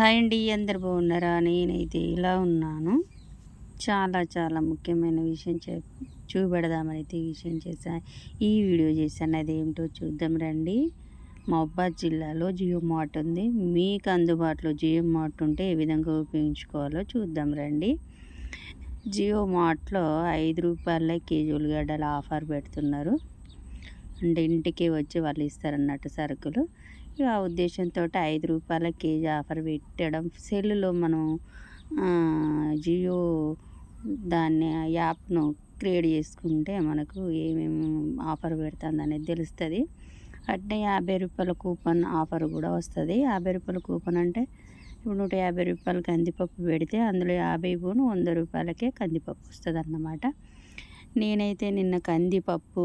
Hi అండి అందరు బాగున్నారా? నేనైతే ఇలా ఉన్నాను. చాలా చాలా ముఖ్యమైన విషయం చె చూపెడదామని అయితే విషయం చేశాను ఈ వీడియో చేశాను అదేమిటో చూద్దాం రండి. మహబాద్ జిల్లాలో జియో మార్ట్ ఉంది. మీకు అందుబాటులో జియో మార్ట్ ఉంటే ఏ విధంగా ఉపయోగించుకోవాలో చూద్దాం రండి. జియో మార్ట్లో ఐదు రూపాయల కేజీ ఉల్లిగడ్డల ఆఫర్ పెడుతున్నారు. అంటే ఇంటికి వచ్చి వాళ్ళు ఇస్తారన్నట్టు సరుకులు. ఆ ఉద్దేశంతో ఐదు రూపాయల కేజీ ఆఫర్ పెట్టడం? సెల్లులో మనం జియో దాన్ని యాప్ను క్రియేట్ చేసుకుంటే మనకు ఏమేమి ఆఫర్ పెడుతుంది అనేది తెలుస్తుంది. అట్నే యాభై రూపాయల కూపన్ ఆఫర్ కూడా వస్తుంది. యాభై రూపాయల కూపన్ అంటే ఇప్పుడు నూట యాభై రూపాయల కందిపప్పు పెడితే అందులో యాభై పోను వంద రూపాయలకే కందిపప్పు వస్తుంది అన్నమాట నేనైతే నిన్న కందిపప్పు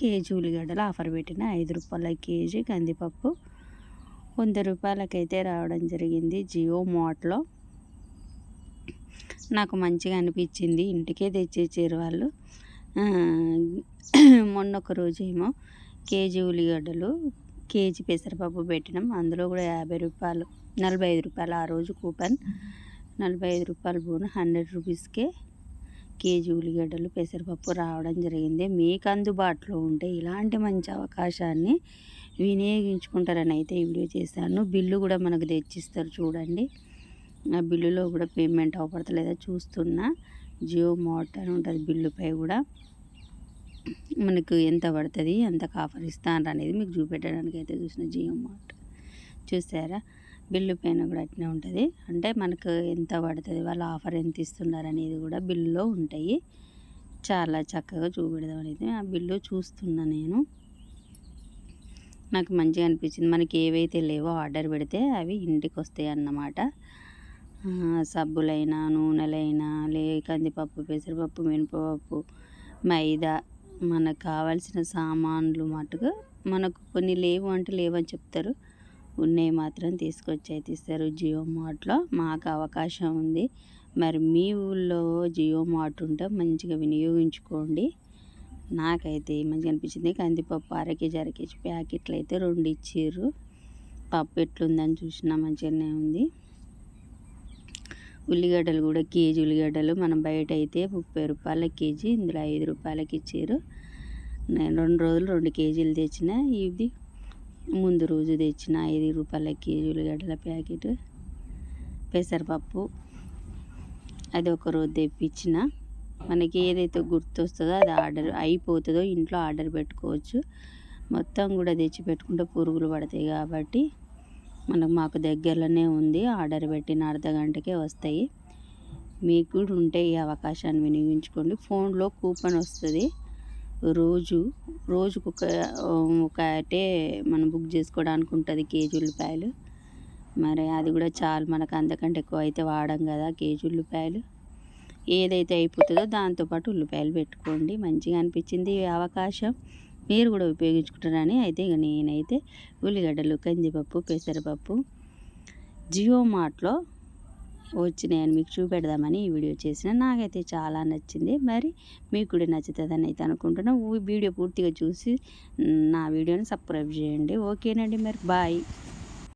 కేజీ ఉల్లిగడ్డలు ఆఫర్ పెట్టిన ఐదు రూపాయల కేజీ కందిపప్పు. వంద రూపాయలకైతే రావడం జరిగింది జియో మార్ట్లో. నాకు మంచిగా అనిపించింది. ఇంటికే తెచ్చేసారు వాళ్ళు. మొన్న ఒక రోజు ఏమో కేజీ ఉల్లిగడ్డలు కేజీ పెసరపప్పు పెట్టినాం. అందులో కూడా యాభై రూపాయలు నలభై ఐదు రూపాయలు ఆ రోజు కూపన్. నలభై ఐదు రూపాయలు బోను హండ్రెడ్ రూపీస్కే కేజీ ఉల్లిగడ్డలు పెసరపప్పు రావడం జరిగింది. మీకు అందుబాటులో ఉంటే ఇలాంటి మంచి అవకాశాన్ని వినియోగించుకుంటారని అయితే ఈ వీడియో చేశాను. బిల్లు కూడా మనకు తెచ్చిస్తారు చూడండి. ఆ బిల్లులో కూడా పేమెంట్ అవ్వబడతలేదా చూస్తున్నా. జియో మోట్ అని ఉంటుంది బిల్లుపై కూడా. మనకు ఎంత పడుతుంది ఎంత ఆఫర్ ఇస్తాను అనేది మీకు చూపెట్టడానికి అయితే చూసిన జియో మార్ట్. చూసారా? బిల్లు పైన కూడా అట్నే ఉంటుంది. అంటే మనకు ఎంత పడుతుంది వాళ్ళు ఆఫర్ ఎంత ఇస్తున్నారు అనేది కూడా బిల్లులో ఉంటాయి. చాలా చక్కగా చూపెడదాం అనేది ఆ బిల్లు చూస్తున్నా నేను. నాకు మంచిగా అనిపించింది. మనకి ఏవైతే లేవో ఆర్డర్ పెడితే అవి ఇంటికి వస్తాయి అన్నమాట సబ్బులైనా నూనెలైనా లే కందిపప్పు పెసరపప్పు మినపప్పు మైదా మనకు కావాల్సిన సామాన్లు మటుకు మనకు కొన్ని లేవు అంటే లేవని చెప్తారు. ఉన్నవి మాత్రం తీసుకొచ్చి అయితే ఇస్తారు. జియో మార్ట్లో మాకు అవకాశం ఉంది. మరి మీ ఊళ్ళో జియో మార్ట్ ఉంటే మంచిగా వినియోగించుకోండి. నాకైతే మంచిగా అనిపించింది కందిపప్పు అర కేజీ అర కేజీ ప్యాకెట్లు అయితే రెండు ఇచ్చారు పప్పు ఎట్లుందని చూసినా మంచిగానే ఉంది. ఉల్లిగడ్డలు కూడా కేజీ ఉల్లిగడ్డలు. మనం బయట అయితే ముప్పై రూపాయల కేజీ ఇందులో ఐదు రూపాయలకి ఇచ్చారు నేను రెండు రోజులు రెండు కేజీలు తెచ్చిన. ఇది ముందు రోజు తెచ్చిన ఐదు రూపాయల కేజీ ఉల్లిగడ్డల ప్యాకెట్ పెసరపప్పు. అది ఒక రోజు తెప్పించిన. మనకి ఏదైతే గుర్తొస్తుందో అది ఆర్డర్ అయిపోతుందో ఇంట్లో ఆర్డర్ పెట్టుకోవచ్చు. మొత్తం కూడా తెచ్చి పెట్టుకుంటే పురుగులు పడతాయి కాబట్టి మనకు మాకు దగ్గరలోనే ఉంది. ఆర్డర్ పెట్టిన అర్ధ గంటకే వస్తాయి. మీకు కూడా ఉంటే ఈ అవకాశాన్ని వినియోగించుకోండి. ఫోన్లో కూపన్ వస్తుంది. రోజు రోజుకు ఒక ఒకటే మనం బుక్ చేసుకోవడానికి ఉంటుంది కేజీ ఉల్లిపాయలు. మరి అది కూడా చాలు మనకు అంతకంటే ఎక్కువ అయితే వాడం కదా కేజీ ఉల్లిపాయలు. ఏదైతే అయిపోతుందో దాంతోపాటు ఉల్లిపాయలు పెట్టుకోండి. మంచిగా అనిపించింది అవకాశం. మీరు కూడా ఉపయోగించుకుంటారని అయితే ఇక నేనైతే ఉల్లిగడ్డలు కందిపప్పు పెసరపప్పు జియో మార్ట్లో వచ్చినాయని మీకు చూపెడదామని ఈ వీడియో చేసిన. నాకైతే చాలా నచ్చింది. మరి మీకు కూడా నచ్చుతుందని అయితే అనుకుంటున్నా. వీడియో పూర్తిగా చూసి నా వీడియోని సబ్స్క్రైబ్ చేయండి. ఓకేనండి మరి. బాయ్.